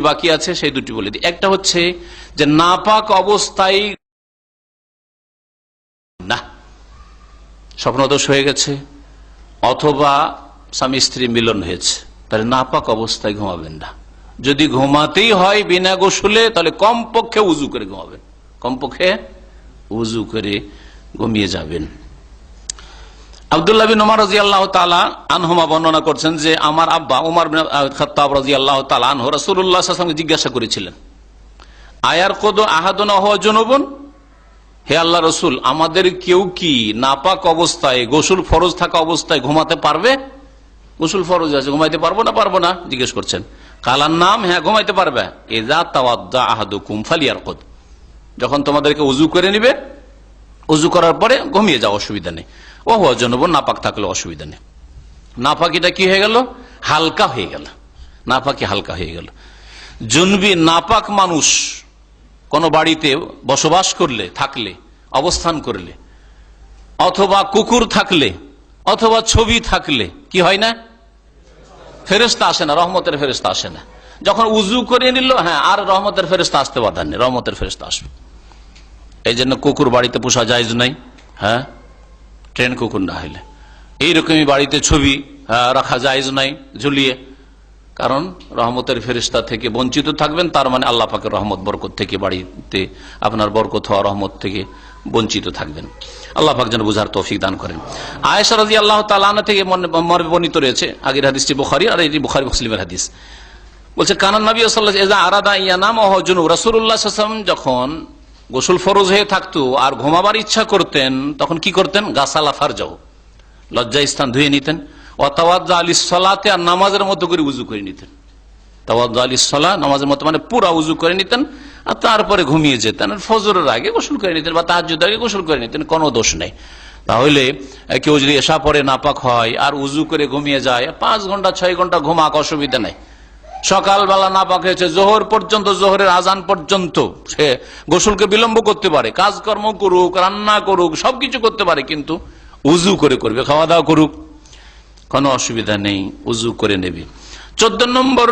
বাকি আছে, সেই দুটি বলে দিই। একটা হচ্ছে যে নাপাক অবস্থায় না, স্বপ্নদোষ হয়ে গেছে, অথবা স্বামী স্ত্রী মিলন হয়েছে, তাহলে নাপাক অবস্থায় ঘুমাবেন না। যদি ঘুমাতেই হয় বিনা গোসলে, তাহলে কমপক্ষে উজু করে ঘুমাবেন। কমপক্ষে উজু করে ঘুমিয়ে যাবেন। আবদুল্লাহ বিন রাজি আল্লাহ তালা আনহুমা বর্ণনা করছেন যে আমার আব্বা উমার বিন রাজি আল্লাহ তালা আনহ রসুল্লাহ সঙ্গে জিজ্ঞাসা করেছিলেন, আয়ার কদ আহাদনা হওয়া জনবন? হে আল্লাহ রসুল, আমাদের কেউ কি নাপাক অবস্থায়, গোসুল ফরজ থাকা অবস্থায় ঘুমাতে পারবে? গোসুল ফরজ আছে, ঘুমাইতে পারব না পারব না? জিজ্ঞেস করছেন। কালার নাম? হ্যাঁ ঘুমাইতে পারবে। এজা তাওয়াদ্দা আহাদু কুমফালিয়ার কদ যখন তোমাদেরকে উজু করে নিবে উজু করার পরে ঘুমিয়ে যাওয়া অসুবিধা নেই। ও হওয়া জনবন নাপাক থাকলে অসুবিধা নেই। নাপাকিটা কি হয়ে গেল? হালকা হয়ে গেল। নাপাকি হালকা হয়ে গেল। জুনবি নাপাক মানুষ কোন বাড়িতে বসবাস করলে, থাকলে, অবস্থান করলে, অথবা কুকুর থাকলে, অথবা ছবি থাকলে, কি হয় না? ফেরেস্তা আসে না, রহমতের ফেরেস্তা আসে না। যখন উজু করে নিল হ্যাঁ আর রহমতের ফেরেস্তা আসতে বাধা নেই, রহমতের ফেরেস্তা আসবে। এই জন্য কুকুর বাড়িতে পোষা যায় নাই হ্যাঁ? ট্রেন কুকুর না হইলে। এইরকমই বাড়িতে ছবি আহ, রাখা যায় নাই ঝুলিয়ে। কারণ রহমতের ফেরিস্তা থেকে বঞ্চিত থাকবেন তার মানে আল্লাহ পাকের রহমত বরকত থেকে বাড়িতে আপনার বরকত হওয়া রহমত থেকে বঞ্চিত থাকবেন। আল্লাহ পাক যেন বুঝার তৌফিক দান করেন। আয়েশা রাজি আল্লাহ তালানা থেকে বর্ণিত রয়েছে আগের হাদিসটি বুখারি আর এটি বুখারি মুসলিমের হাদিস। বলছে কানান নবী সাল্লাহ আরাদা ইয়ানাম অহজনু রসুল্লাহ যখন গোসল ফরজ হয়ে থাকতো আর ঘুমাবার ইচ্ছা করতেন, তখন কি করতেন? গাছালা ফারজাও লজ্জা স্থান ধুয়ে নিতেন। অতাওয়াজ আলী সলাতে আর নামাজের মতো করে উজু করে নিতেন। তাওয়াজ আলী সলা নামাজের মতো মানে পুরা উজু করে নিতেন আর তারপরে ঘুমিয়ে যেতেন। ফজরের আগে গোসল করে নিতেন বা তাহাজুদের আগে গোসল করে নিতেন, কোনো দোষ নেই। তাহলে কেউ যদি এসা পরে নাপাক হয় আর উজু করে ঘুমিয়ে যায়, পাঁচ ঘণ্টা, ছয় ঘণ্টা ঘুমাক অসুবিধা নেই। সকালবেলা নাপাক হয়েছে, জোহর পর্যন্ত, জোহরের আজান পর্যন্ত সে গোসলকে বিলম্ব করতে পারে, কাজকর্ম করুক, রান্না করুক, সবকিছু করতে পারে, কিন্তু উজু করে করবে, খাওয়া দাওয়া করুক, কোনো অসুবিধা নেই, উজু করে নেবে। চোদ্দ নম্বর